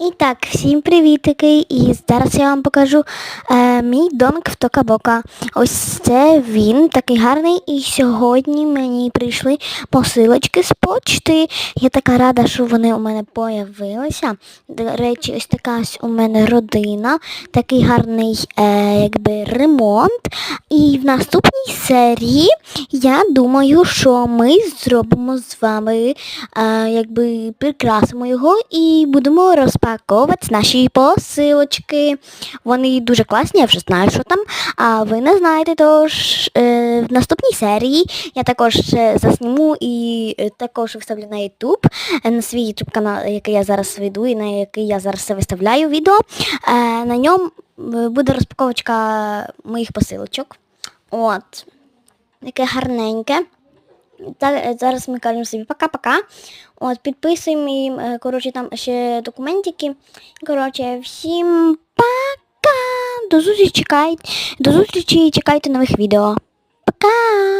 І так, всім привітики! І зараз я вам покажу е, мій домик в Токабока. Ось це він, такий гарний. І сьогодні мені прийшли посилочки з почти. Я така рада, що вони у мене появилися. До речі, ось така ось у мене родина, такий гарний е, якби, ремонт. І в наступній серії я думаю, що ми зробимо з вами, е, якби прикрасимо його і будемо розпаковувати наші посилочки. Вони дуже класні, вже знаю, що там. А ви не знаєте, тож е, в наступній серії я також е, засніму і е, також виставлю на YouTube, е, на свій YouTube канал, який я зараз веду і на який я зараз виставляю відео. Е, на ньому буде розпаковочка моїх посилочок. От. Яке гарненьке. Та, зараз ми кажемо собі пока-пока. От, підписуємо е, коротше, там ще документики. Коротше, всім! До зустрічі, чекайте. До зустрічі чекайте нових відео. Пока!